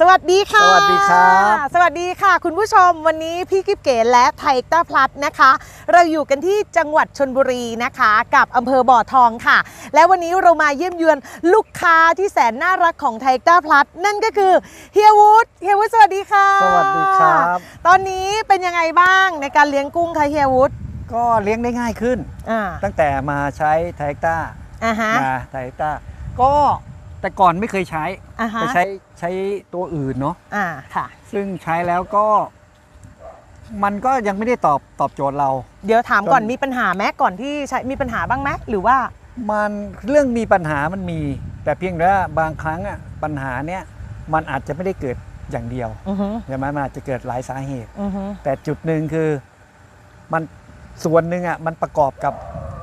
สวัสดีค่ะ สวัสดีครับ สวัสดีค่ะ คุณผู้ชมวันนี้พี่กิฟเก๋และไทต้าพลัสนะคะ เราอยู่กันที่จังหวัดชนบุรีนะคะ กับอำเภอบ่อทองค่ะ และวันนี้เรามาเยี่ยมเยือนลูกค้าที่แสนน่ารักของไทต้าพลัสนั่นก็คือเฮียวูดเฮียวูดสวัสดีค่ะ สวัสดีครับ ตอนนี้เป็นยังไงบ้างในการเลี้ยงกุ้งคะเฮียวูดก็เลี้ยงได้ง่ายขึ้นอ่าตั้งแต่มาใช้ไทต้าอ่าฮะนะไทต้าก็ แต่ก่อนไม่เคยใช้อ่าฮะไปใช้ใช้ตัวอื่นเนาะอ่าค่ะ ซึ่งใช้แล้วก็ มันก็ยังไม่ได้ตอบตอบโจทย์เรา เดี๋ยวถามก่อนจน มีปัญหาไหมก่อนที่ใช้มีปัญหาบ้างไหมหรือว่า มันเรื่องมีปัญหามันมี แต่เพียงแต่ว่าบางครั้งอะปัญหาเนี้ยมันอาจจะไม่ได้เกิดอย่างเดียวอือฮึใช่ไหมมันอาจจะเกิดหลายสาเหตุ อือฮึแต่จุดหนึ่งคือมันส่วนหนึ่งอะมันประกอบกับ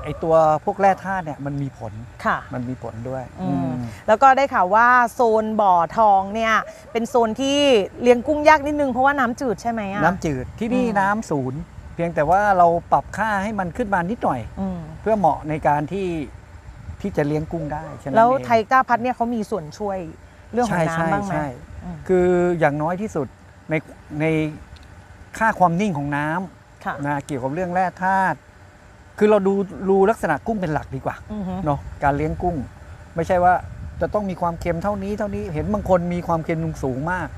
ไอตัวพวกแร่ธาตุเนี่ยมันมีผล ค่ะ มันมีผลด้วยอืมอืม แล้วก็ได้ข่าวว่าโซนบ่อทองเนี่ย เป็นโซนที่เลี้ยงกุ้งยากนิดนึงเพราะว่าน้ำจืดใช่ไหมอะน้ำจืดที่นี่อืม น้ำศูนย์ เพียงแต่ว่าเราปรับค่าให้มันขึ้นมานิดหน่อย อืมเพื่อเหมาะในการที่ที่จะเลี้ยงกุ้งได้ฉะนั้นแล้วเองไทก้าพัดเนี่ยเขามีส่วนช่วยเรื่องของใช่ใช่น้ำบ้างไหม ใช่อืม คืออย่างน้อยที่สุดในในค่าความนิ่งของน้ำค่ะนะเกี่ยวกับเรื่องแร่ธาตุ คือเราดูดูลักษณะกุ้งเป็นหลักดีกว่าอือฮึ เนาะการเลี้ยงกุ้ง ไม่ใช่ว่าจะต้องมีความเค็มเท่านี้เท่านี้เห็นบางคนมีความเค็มสูงมาก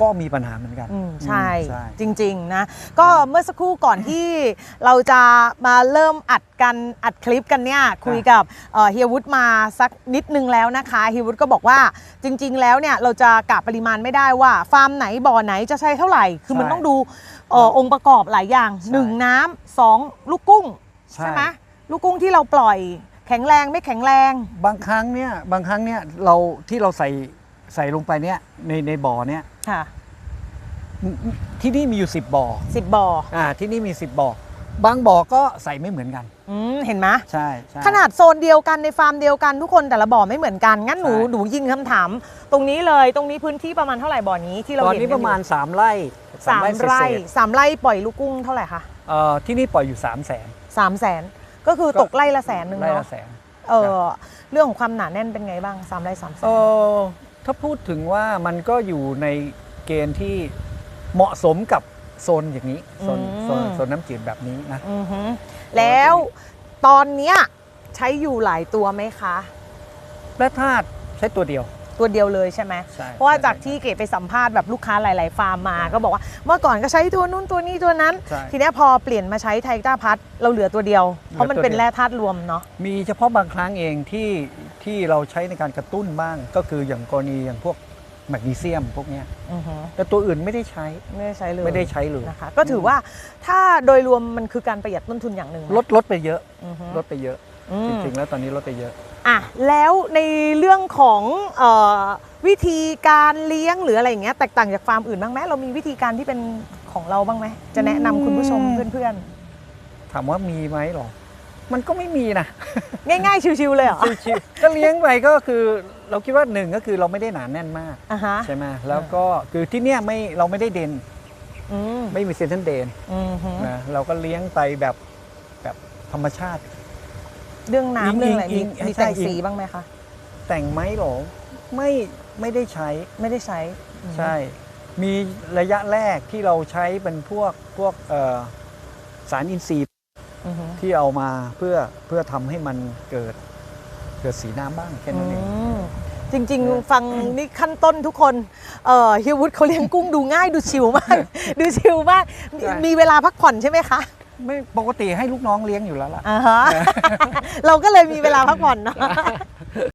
ก็มีปัญหาเหมือนกันอืมใช่อืมใช่ จริงๆนะก็เมื่อสักครู่ก่อนที่เราจะมาเริ่มอัดกันอัดคลิปกันเนี่ยคุยกับเอ่อเฮียวุฒมาสักนิดนึงแล้วนะคะเฮียวุฒก็บอกว่าจริง ๆ แล้วเนี่ยเราจะกะปริมาณไม่ได้ว่า ฟาร์มไหนบ่อไหนจะใช้เท่าไหร่ คือมันใช่ต้องดูเอ่อองค์ประกอบหลายอย่าง ใช่หนึ่งน้ำสองลูกกุ้งใช่ ใช่ไหมลูกกุ้งที่เราปล่อย แข็งแรงไม่แข็งแรง บางครั้งเนี่ยบางครั้งเนี่ยเราที่เราใส่ใส่ลงไปเนี่ยในในบ่อเนี่ยค่ะที่นี่มีอยู่10บ่อสิบบ่ออ่าที่นี่มี10บ่อบางบ่อก็ใส่ไม่เหมือนกันอืมเห็นไหมใช่ใช่ขนาดโซนเดียวกันในฟาร์มเดียวกันทุกคนแต่ละบ่อไม่เหมือนกัน งั้นหนูใช่หนูยิงคำถาม ตรงนี้เลยตรงนี้พื้นที่ประมาณเท่าไหร่บ่อนี้ที่เราตอนเห็นนี้กัประมาณอยู่3ไร่สามเศษไร่เศษสามไร่ปล่อยลูกกุ้งเท่าไหร่คะเอ่อที่นี่ปล่อยอยู่3 0 0แสน สามแสนก็คือก็ตกไร่ละแสนหนึ่งไร่ละเนาะแสน เออเรื่องของความหนาแน่นเป็นไงบ้างสามไร่สามแสเอนอถ้าพูดถึงว่ามันก็อยู่ในเกณฑ์ที่เหมาะสมกับโซนอย่างนี้โซนโซนโซนน้ำจืดแบบนี้นะ อือฮึแล้วตอนเนี้ยใช้อยู่หลายตัวไหมคะและธาตุใช้ตัวเดียว ตัวเดียวเลยใช่ไหมใช่เพราะว่าจากที่เก๋ไปสัมภาษณ์แบบลูกค้าหลาย ๆ ฟาร์มมา ก็บอกว่าเมื่อก่อนก็ใช้ตัวนู้นตัวนี้ตัวนั้น ใช่ ทีเนี้ยพอเปลี่ยนมาใช้ไทก้าพัดเราเหลือตัวเดียว เพราะมันเป็นเหลือตัวเดียวแร่ธาตุรวมเนาะ มีเฉพาะบางครั้งเองที่ที่เราใช้ในการกระตุ้นบ้าง ก็คืออย่างกรณีอย่างพวกแมกนีเซียมพวกเนี้ยอือฮึแต่ตัวอื่นไม่ได้ใช้ไม่ได้ใช้เลยไม่ได้ใช้เลยนะคะ ก็ถือว่าถ้าโดยรวมมันคือการประหยัดต้นทุนอย่างหนึ่งไหมลดลดไปเยอะ อือฮึลดไปเยอะ อืมจริงๆแล้วตอนนี้ลดไปเยอะ อะแล้วในเรื่องของเออวิธีการเลี้ยงหรืออะไรอย่างเงี้ยแตกต่างจากฟาร์มอื่นบ้างไหมเรามีวิธีการที่เป็นของเราบ้างไหมจะแนะนำคุณผู้ชมอืมเพื่อนถามว่ามีไหมหรอ มันก็ไม่มีนะ ๆ ง่ายๆชิวๆเลยเหรอชิวๆก็เลี้ยงไปก็คือเราคิดว่าหนึ่งก็คือเราไม่ได้หนาแน่นมากอะฮะใช่ไหมแล้วก็คือที่เนี้ยไม่เราไม่ได้เดนอืมไม่มีเซนเทนเดนอืมฮึนะเราก็เลี้ยงไปแบบแบบธรรมชาติ เรื่องน้ำเรื่องอะไรอิมีงอิงมีใช่แต่งอิงสีบ้างไหมคะแต่งไหมหรอไม่ไม่ได้ใช้ไม่ได้ใช้อืมใช่ มีระยะแรกที่เราใช้เป็นพวกพวกเอ่อสารอินทรีย์อือฮึที่เอามาเพื่อเพื่อทำให้มันเกิดเกิดสีน้ำบ้างแค่นั้นเองอืมจริงเออๆฟังนี่ขั้นต้นทุกคนเอ่อเฮียวุฒเขาเลี้ยงกุ้งดูง่ายดูชิลมาก ดูชิลมากมีมีเวลาพักผ่อนใช่ไหมคะ ไม่ปกติให้ลูกน้องเลี้ยงอยู่แล้วล่ะ อ่าฮะ เราก็เลยมีเวลาพักผ่อนเนาะ